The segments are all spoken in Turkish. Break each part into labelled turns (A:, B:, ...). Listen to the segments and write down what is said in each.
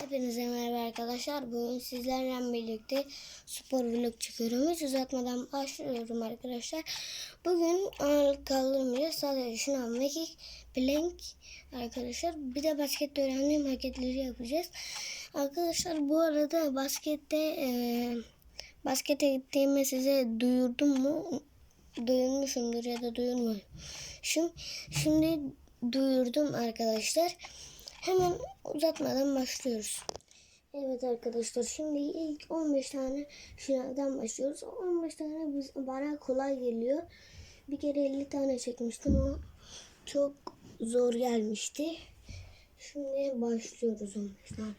A: Hepinize merhaba arkadaşlar. Bugün sizlerle birlikte spor vlog çekiyorum. Hiç uzatmadan başlıyorum arkadaşlar. Bugün ağırlık kaldırmayacağız. Sadece şınav, mekik, plank arkadaşlar. Bir de baskette öğrendiğim hareketleri yapacağız. Arkadaşlar bu arada baskette e, baskete gittiğimi size duyurdum mu? Duyurmuşumdur ya da duyurmuşum. Şimdi duyurdum arkadaşlar. Hemen uzatmadan başlıyoruz. Evet arkadaşlar şimdi ilk 15 tane şınavdan başlıyoruz. 15 tane biz, bana kolay geliyor. Bir kere 50 tane çekmiştim o çok zor gelmişti. Şimdi başlıyoruz 15 tane.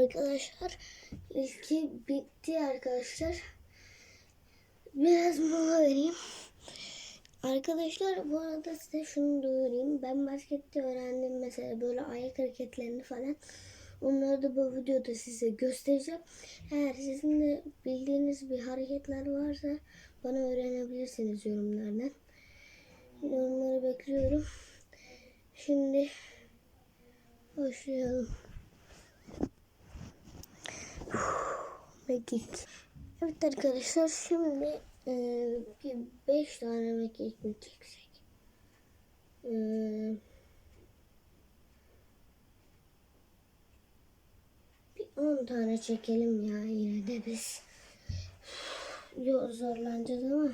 A: Arkadaşlar ilki bitti arkadaşlar. Biraz mola vereyim. Arkadaşlar bu arada size şunu duyurayım. Ben baskette öğrendim mesela böyle ayak hareketlerini falan. Onları da bu videoda size göstereceğim. Eğer sizin de bildiğiniz bir hareketler varsa bana öğrenebilirsiniz yorumlardan. Yorumları bekliyorum. Şimdi başlayalım. Mekik. Evet arkadaşlar şimdi e, bir 5 tane mekik mi çeksek? Bir 10 tane çekelim ya yine de biz. Yok zorlanacağız ama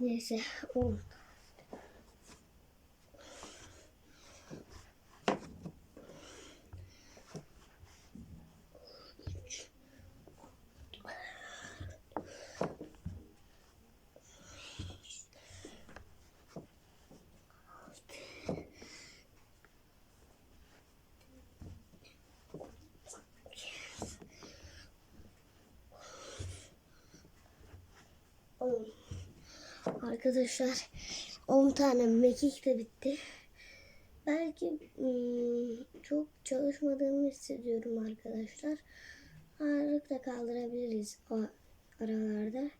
A: neyse 10 On. Arkadaşlar 10 tane mekik de bitti. Belki ım, çok çalışmadığımı hissediyorum arkadaşlar. Ağırlık da kaldırabiliriz o aralarda.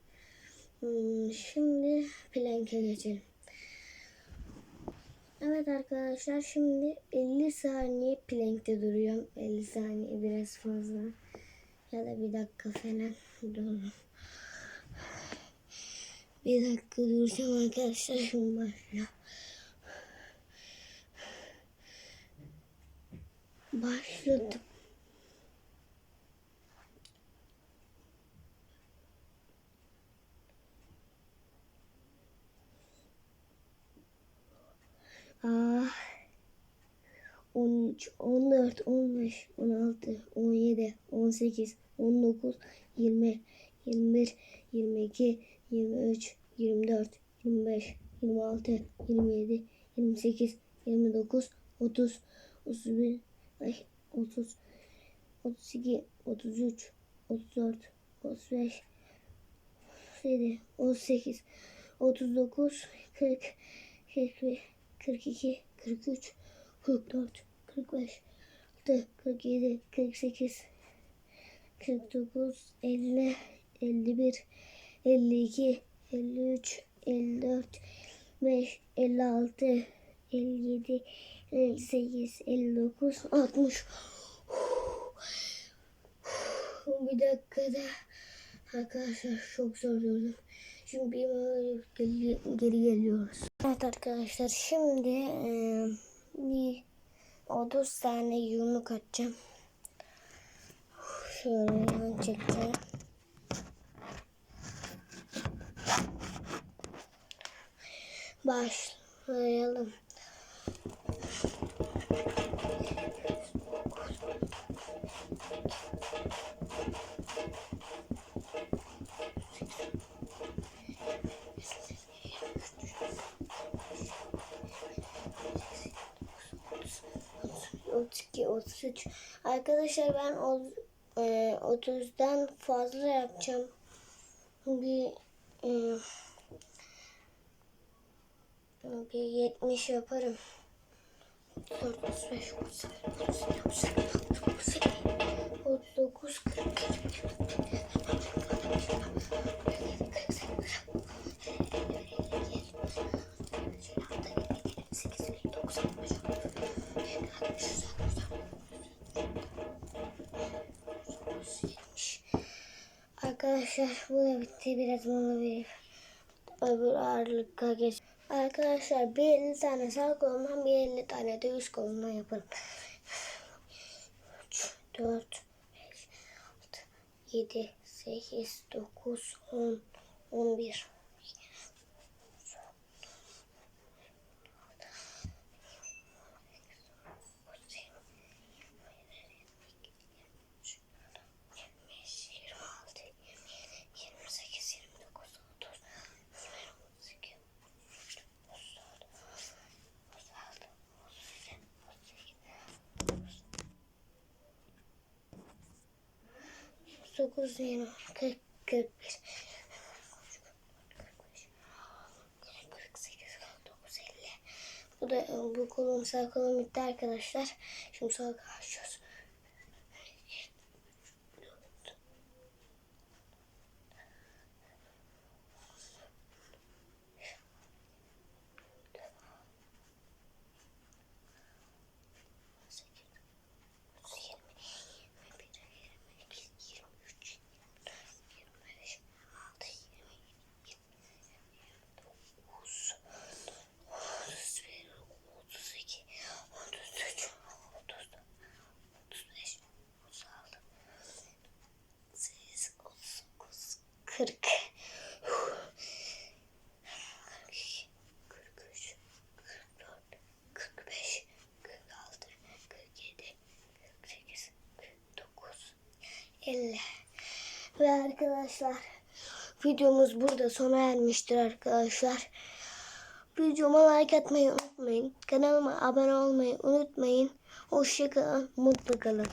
A: Im, şimdi plank'e geçelim. Evet arkadaşlar şimdi 50 saniye plank'te duruyorum. 50 saniye biraz fazla. Ya da bir dakika falan durun. Bir dakika duracağım arkadaşlar şimdi başlıyor. Başladım. Ah. 13, 14, 15, 16, 17, 18, 19, 20, 21, 22, 23, 24, 25, 26, 27, 28, 29, 30, 31, ay 30, 32, 33, 34, 35, 37, 38, 39, 40, 41, 42, 43, 44, 45, 47, 48, 49, 50, 51, 52, 53, 54, 5, 56, 57, 58, 59, 60. Bir dakikada arkadaşlar çok zor gördüm. Şimdi geri, geri geliyoruz. Evet arkadaşlar şimdi e, bir 30 tane yumruk atacağım. Şöyle çekeceğim. Başlayalım. İki, otuz üç. Arkadaşlar ben o, e, 30'dan fazla yapacağım. Bir e, bir 70 yaparım. 4, 35, 36, 39 Arkadaşlar bu da bitti. Biraz mola verip öbür ağırlıkta geç. Arkadaşlar bir 50 tane sağ kolumdan bir 50 tane de üst kolumdan yapalım. 3, 4, 5, 6, 7, 8, 9, 10, 11. 49, 20, 40, 41, 48, 49, 50. Bu da e, bu kolum sağ kolum bitti arkadaşlar. Şimdi sol kolum Kırk. 42, 43, 44, 45, 46, 47, 48, 49, 50. Ve arkadaşlar videomuz burada sona ermiştir arkadaşlar. Videoma like atmayı unutmayın. Kanalıma abone olmayı unutmayın. Hoşçakalın, mutlu kalın.